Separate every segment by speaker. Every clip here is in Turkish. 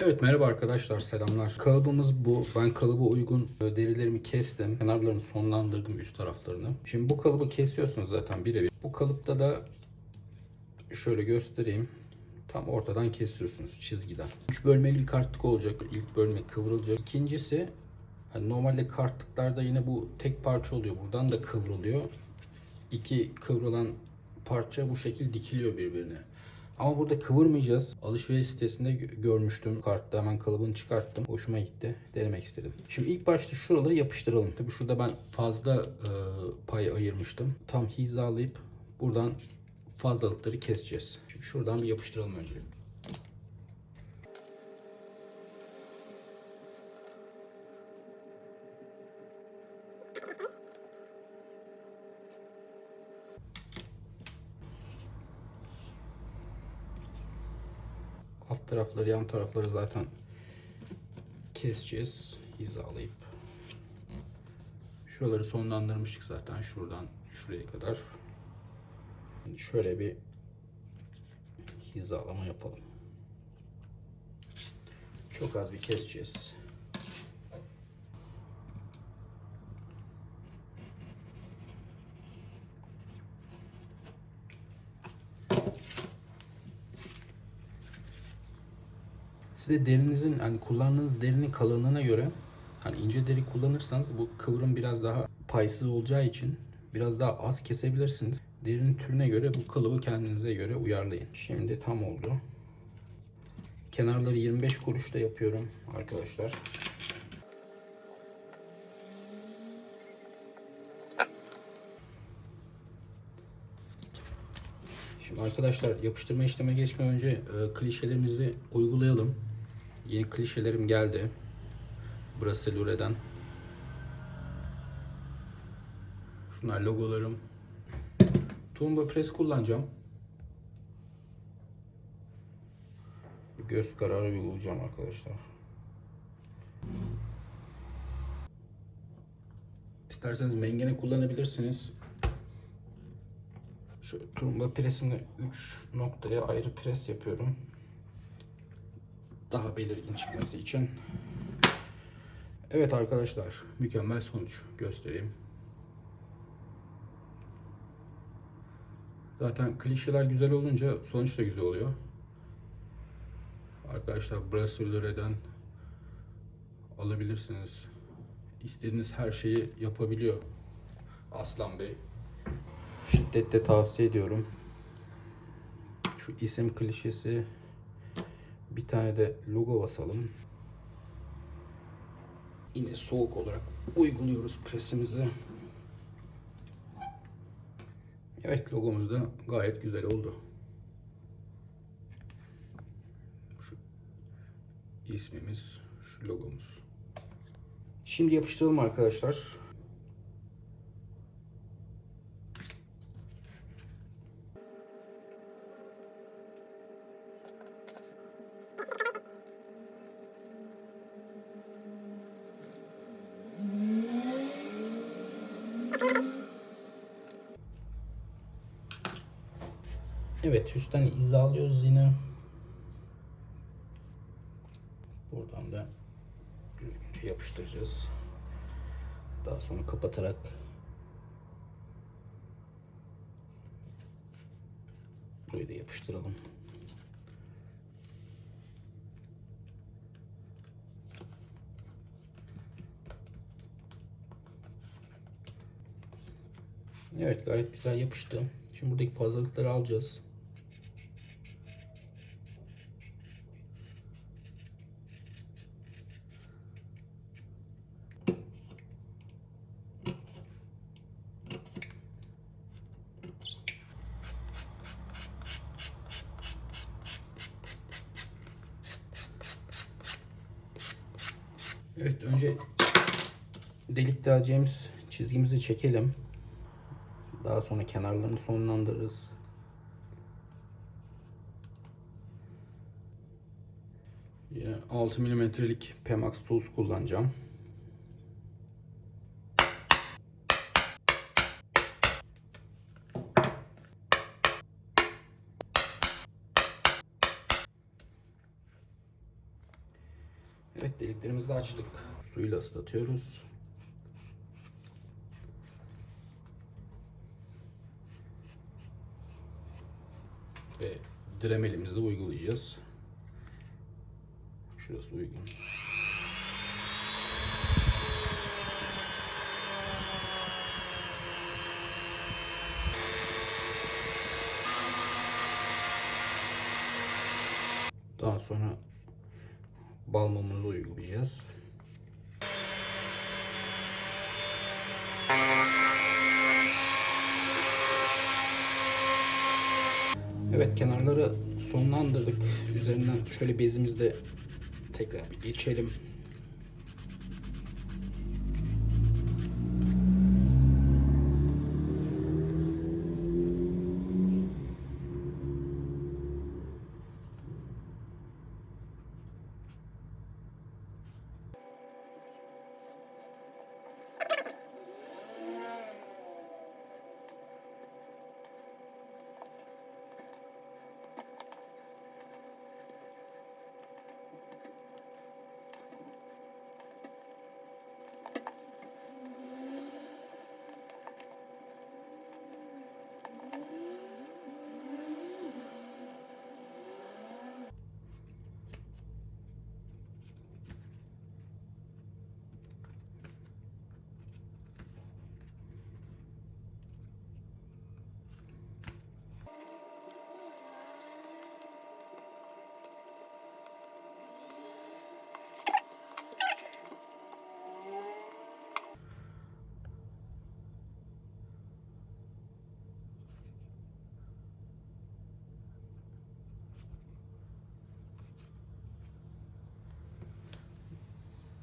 Speaker 1: Evet merhaba arkadaşlar selamlar. Kalıbımız bu. Ben kalıba uygun e, derilerimi kestim. Kenarlarını sonlandırdım üst taraflarını. Şimdi bu kalıbı kesiyorsunuz zaten birebir. Bu kalıpta da şöyle göstereyim. Tam ortadan kesiyorsunuz çizgiden. 3 bölmeli bir kartlık olacak. İlk bölme kıvrılacak. İkincisi hani normalde kartlıklarda yine bu tek parça oluyor. Buradan da kıvrılıyor. İki kıvrılan parça bu şekil dikiliyor birbirine. Ama burada kıvırmayacağız. Alışveriş sitesinde gö- görmüştüm. Kartta hemen kalıbını çıkarttım. Hoşuma gitti. Denemek istedim. Şimdi ilk başta şuraları yapıştıralım. Tabii şurada ben fazla e, pay ayırmıştım. Tam hizalayıp buradan fazlalıkları keseceğiz. Şimdi şuradan bir yapıştıralım öncelikle. Tarafları, yan tarafları zaten keseceğiz. Hizalayıp. Şuraları sonlandırmıştık zaten. Şuradan şuraya kadar. Şimdi şöyle bir hizalama yapalım. Çok az bir keseceğiz. Size derinizin hani kullandığınız derinin kalınlığına göre hani ince deri kullanırsanız bu kıvrım biraz daha paysız olacağı için biraz daha az kesebilirsiniz. Derinin türüne göre bu kalıbı kendinize göre uyarlayın. Şimdi tam oldu. Kenarları 25 kuruşta yapıyorum arkadaşlar. Şimdi arkadaşlar yapıştırma işleme geçmeden önce e, klişelerimizi uygulayalım. Yeni klişelerim geldi. Brasilure'den. Şunlar logolarım. Tumba Press kullanacağım. Göz kararı uygulayacağım arkadaşlar. İsterseniz mengene kullanabilirsiniz. Şu turumba presimle 3 noktaya ayrı pres yapıyorum. Daha belirgin çıkması için. Evet arkadaşlar, mükemmel sonuç göstereyim. Zaten klişeler güzel olunca sonuç da güzel oluyor. Arkadaşlar Brasilya'dan alabilirsiniz. İstediğiniz her şeyi yapabiliyor Aslan Bey. Şiddetle tavsiye ediyorum. Şu isim klişesi bir tane de logo basalım. Yine soğuk olarak uyguluyoruz presimizi. Evet logomuz da gayet güzel oldu. Şu ismimiz, şu logomuz. Şimdi yapıştıralım arkadaşlar. Evet üstten hizalıyoruz yine. Buradan da düzgünce yapıştıracağız. Daha sonra kapatarak burayı da yapıştıralım. Evet gayet güzel yapıştı. Şimdi buradaki fazlalıkları alacağız. Evet önce delik deleceğimiz çizgimizi çekelim. Daha sonra kenarlarını sonlandırırız. Yine 6 milimetrelik Pemax Tools kullanacağım. Evet deliklerimizi de açtık. Suyla ıslatıyoruz. Ve dremelimizi de uygulayacağız. Şurası uygun. Daha sonra balmamızı uygulayacağız. Evet kenarları sonlandırdık. Üzerinden şöyle bezimizde tekrar bir geçelim.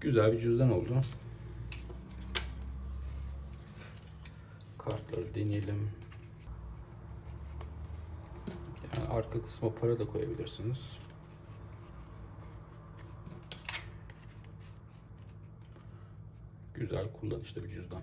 Speaker 1: Güzel bir cüzdan oldu. Kartları deneyelim. Yani arka kısma para da koyabilirsiniz. Güzel kullanışlı bir cüzdan.